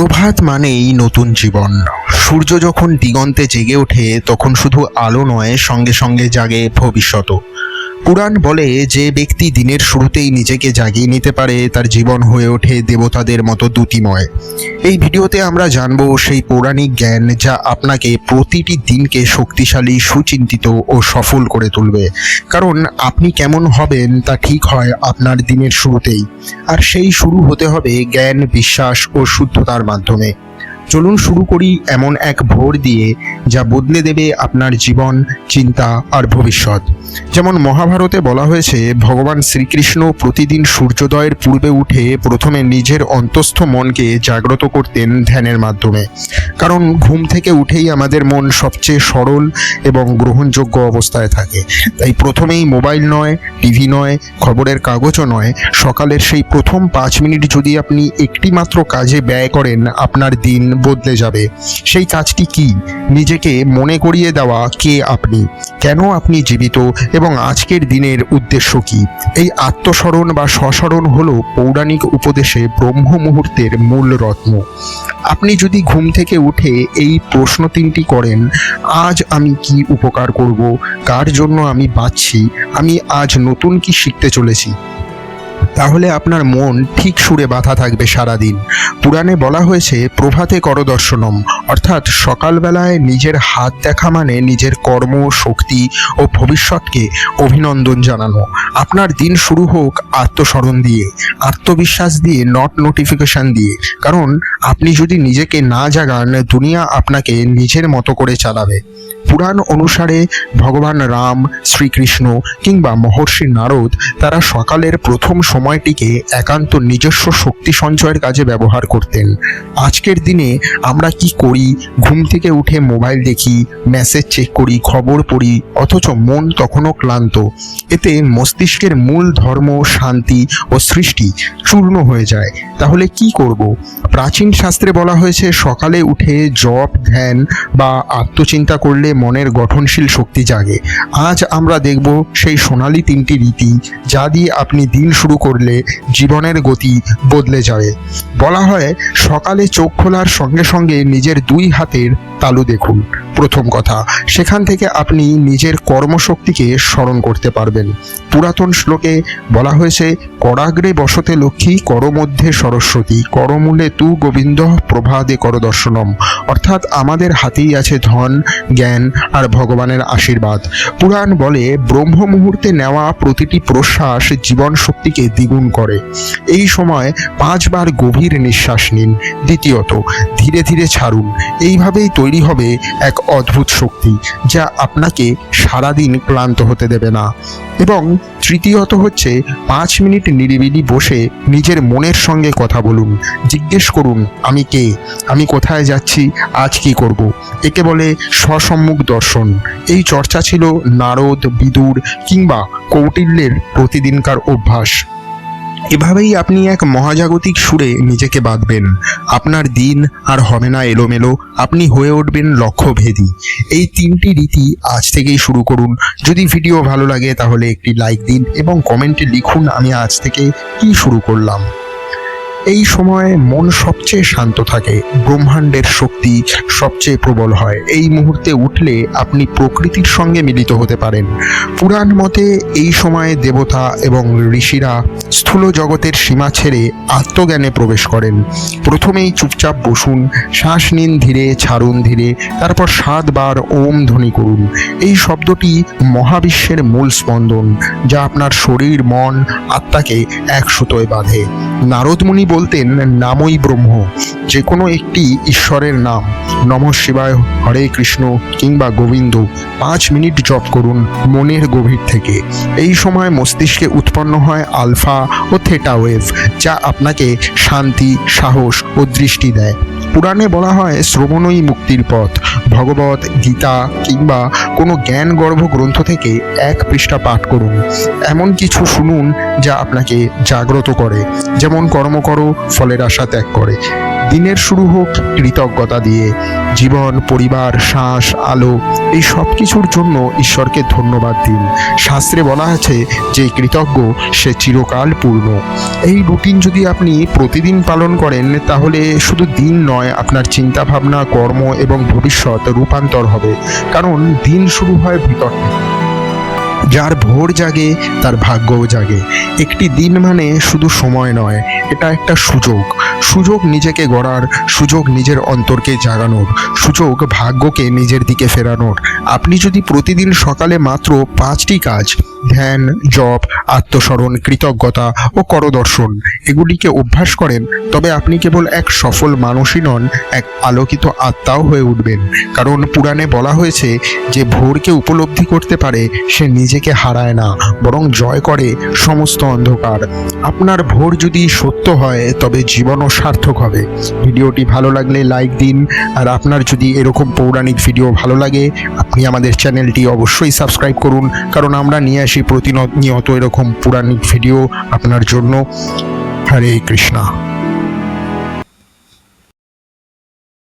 প্রভাত মানেই নতুন জীবন। সূর্য যখন দিগন্তে জেগে ওঠে, তখন শুধু আলো নয়, সঙ্গে সঙ্গে জাগে ভবিষ্যৎ পুরাণ বলে যে ব্যক্তি দিনের শুরুতেই নিজেকে জাগিয়ে নিতে পারে, তার জীবন হয়ে ওঠে দেবতাদের মতো দ্যুতিময়। এই ভিডিওতে আমরা জানব সেই পৌরাণিক জ্ঞান যা আপনাকে প্রতিটি দিনকে শক্তিশালী, সুচিন্তিত ও সফল করে তুলবে। কারণ আপনি কেমন হবেন তা ঠিক হয় আপনার দিনের শুরুতেই। আর সেই শুরু হতে হবে জ্ঞান, বিশ্বাস ও শুদ্ধতার মাধ্যমে। চলুন শুরু করি এমন এক ভোর দিয়ে যা বদলে দেবে আপনার জীবন, চিন্তা আর ভবিষ্যৎ। যেমন মহাভারতে বলা হয়েছে, ভগবান শ্রীকৃষ্ণ প্রতিদিন সূর্যোদয়ের পূর্বে উঠে প্রথমে নিজের অন্তস্থ মনকে জাগ্রত করতেন ধ্যানের মাধ্যমে। কারণ ঘুম থেকে উঠেই আমাদের মন সবচেয়ে সরল এবং গ্রহণযোগ্য অবস্থায় থাকে। তাই প্রথমেই মোবাইল নয়, টিভি নয়, খবরের কাগজও নয়। সকালের সেই প্রথম পাঁচ মিনিট যদি আপনি একটি মাত্র কাজে ব্যয় করেন, আপনার দিন বদলে যাবে। সেই কাজটি কি? নিজেকে মনে করিয়ে দেওয়া কে আপনি? কেন আপনি জীবিত? এবং আজকের দিনের উদ্দেশ্য কি? এই আত্মস্মরণ বা স্বস্মরণ হলো পৌরাণিক উপদেশে ব্রহ্ম মুহূর্তের মূল রত্ন। আপনি যদি ঘুম থেকে উঠে এই প্রশ্ন তিনটি করেন, আজ আমি কি উপকার করব? কার জন্য আমি বাঁচছি? আমি আজ নতুন কি শিখতে চলেছি? তাহলে আপনার মন ঠিক সুরে বাঁধা থাকবে সারাদিন। পুরাণে বলা হয়েছে, প্রভাতে করদর্শনম অর্থাৎ সকালবেলায় নিজের হাত দেখা মানে নিজের কর্ম, শক্তি ও ভবিষ্যৎকে অভিনন্দন জানানো। আপনার দিন শুরু হোক আত্মস্মরণ দিয়ে, আত্মবিশ্বাস দিয়ে নট নোটিফিকেশন দিয়ে। কারণ আপনি যদি নিজেকে না জাগান, দুনিয়া আপনাকে নিজের মতো করে চালাবে। পুরাণ অনুসারে ভগবান রাম, শ্রীকৃষ্ণ কিংবা মহর্ষি নারদ, তারা সকালের প্রথম সময়টিকে একান্ত নিজস্ব শক্তি সঞ্চয়ের কাজে ব্যবহার করতেন। আজকের দিনে আমরা কি করি ঘুম থেকে উঠে মোবাইল দেখি মেসেজ চেক করি, খবর পড়ি, অথচ মন তখনও ক্লান্ত। এতে মস্তিষ্কের মূল ধর্ম, শান্তি ও সৃষ্টি চূর্ণ হয়ে যায়। তাহলে কি করব? প্রাচীন শাস্ত্রে বলা হয়েছে, সকালে উঠে জপ, ধ্যান বা আত্মচিন্তা করলে মনের গঠনশীল শক্তি জাগে। আজ আমরা দেখব সেই সোনালি তিনটি রীতি যা দিয়ে আপনি দিন শুরু করলে জীবনের গতি বদলে যাবে বলা হয়, সকালে চোখ খোলার সঙ্গে সঙ্গে নিজের দুই হাতের তালু দেখুন। প্রথম কথা, সেখান থেকে আপনি নিজের কর্মশক্তিকে স্মরণ করতে পারবেন। পুরাতন শ্লোকে বলা হয়েছে করাগ্রে বসতে লক্ষ্মী, করমধ্যে সরস্বতী, করমূলে তু গোবিন্দ প্রভাদে করদর্শনম অর্থাৎ আমাদের হাতেই আছে ধন, জ্ঞান আর ভগবানের আশীর্বাদ। পুরাণ বলে, ব্রহ্ম মুহূর্তে নেওয়া প্রতিটি প্রশ্বাস জীবন শক্তিকে দ্বিগুণ করে। এই সময় পাঁচবার গভীর নিঃশ্বাস নিন। দ্বিতীয়ত, ধীরে ধীরে ছাড়ুন। এইভাবেই তৈরি হবে এক অদ্ভুত শক্তি, যা আপনাকে সারাদিন ক্লান্ত হতে দেবে না। এবং তৃতীয়ত হচ্ছে পাঁচ মিনিট নিরিবিলি বসে নিজের মনের সঙ্গে কথা বলুন। জিজ্ঞেস করুন, আমি কে? আমি কোথায় যাচ্ছি? আজ কি করব? একে বলে সসম্মুখ দর্শন। এই চর্চা ছিল নারদ, বিদুর কিংবা কৌটিল্যের প্রতিদিনকার অভ্যাস। এভাবেই আপনি এক মহাজাগতিক সুরে নিজেকে বাঁধবেন। আপনার দিন আর হবে না এলোমেলো, আপনি হয়ে উঠবেন লক্ষ্যভেদী। এই তিনটি রীতি আজ থেকেই শুরু করুন। যদি ভিডিও ভালো লাগে তাহলে একটি লাইক দিন এবং কমেন্টে লিখুন আমি আজ থেকে কি শুরু করলাম। এই সময় মন সবচেয়ে শান্ত থাকে, ব্রহ্মাণ্ডের শক্তি সবচেয়ে প্রবল হয়। এই মুহূর্তে উঠলে আপনি প্রকৃতির সঙ্গে মিলিত হতে পারেন। পুরাণ মতে এই সময়ে দেবতা এবং ঋষিরা স্থূল জগতের সীমা ছেড়ে আত্মজ্ঞানে প্রবেশ করেন। প্রথমেই চুপচাপ বসুন, শ্বাস নিন ধীরে, ছাড়ুন ধীরে, তারপর সাতবার ওম ধ্বনি করুন। এই শব্দটি মহাবিশ্বের মূল স্পন্দন, যা আপনার শরীর, মন, আত্মাকে এক সুতোয় বাঁধে নারদমুনি বলতেন, নামই ব্রহ্ম যে কোনো একটি ঈশ্বরের নাম। নম শিবায় হরে কৃষ্ণ কিংবা গোবিন্দ, পাঁচ মিনিট জপ করুন মনের গভীর থেকে। এই সময় মস্তিষ্কে উৎপন্ন হয় আলফা ও থেটা ওয়েভ, যা আপনাকে শান্তি, সাহস ও দৃষ্টি দেয়। পুরাণে বলা হয় শ্রবণই মুক্তির পথ। ভগবত, গীতা কিংবা কোনো জ্ঞানগর্ভ গ্রন্থ থেকে এক পৃষ্ঠা পাঠ করুন। এমন কিছু শুনুন যা আপনাকে জাগ্রত করে। যেমন কর্ম করো, ফলের আশা ত্যাগ করে। দিনের শুরু হোক কৃতজ্ঞতা দিয়ে। জীবন, পরিবার, শ্বাস, আলো, এই সব কিছুর জন্য ঈশ্বরকে ধন্যবাদ দিন। শাস্ত্রে বলা আছে, যে কৃতজ্ঞ, সে চিরকাল পূর্ণ। এই রুটিন যদি আপনি প্রতিদিন পালন করেন, তাহলে শুধু দিন নয়, আপনার চিন্তা ভাবনা কর্ম এবং ভবিষ্যৎ রূপান্তর হবে। কারণ দিন শুরু হয় ভিতর থেকে। যার ভোর জাগে, তার ভাগ্যও জাগে। একটি দিন মানে শুধু সময় নয়, এটা একটা সুযোগ। সুযোগ নিজেকে গড়ার, সুযোগ নিজের অন্তরকে জাগানোর, সুযোগ ভাগ্যকে নিজের দিকে ফেরানোর। আপনি যদি প্রতিদিন সকালে মাত্র পাঁচটি কাজ ধ্যান, জপ, আত্মস্মরণ, কৃতজ্ঞতা ও করদর্শন। এগুলিকে অভ্যাস করেন, তবে আপনি কেবল এক সফল মানুষই নন, এক আলোকিত আত্মাও হয়ে উঠবেন। কারণ পুরাণে বলা হয়েছে, যে ভোরকে উপলব্ধি করতে পারে, সে নিজেকে হারায় না, বরং জয় করে সমস্ত অন্ধকার। আপনার ভোর যদি সত্য হয়, তবে জীবনও সার্থক হবে। ভিডিওটি ভালো লাগলে লাইক দিন, আর আপনার যদি এরকম পৌরাণিক ভিডিও ভালো লাগে, আপনি আমাদের চ্যানেলটি অবশ্যই সাবস্ক্রাইব করুন, কারণ আমরা নিয়ে আসি প্রতিনিয়ত এরকম পৌরাণিক ভিডিও আপনার জন্য। হরে কৃষ্ণা।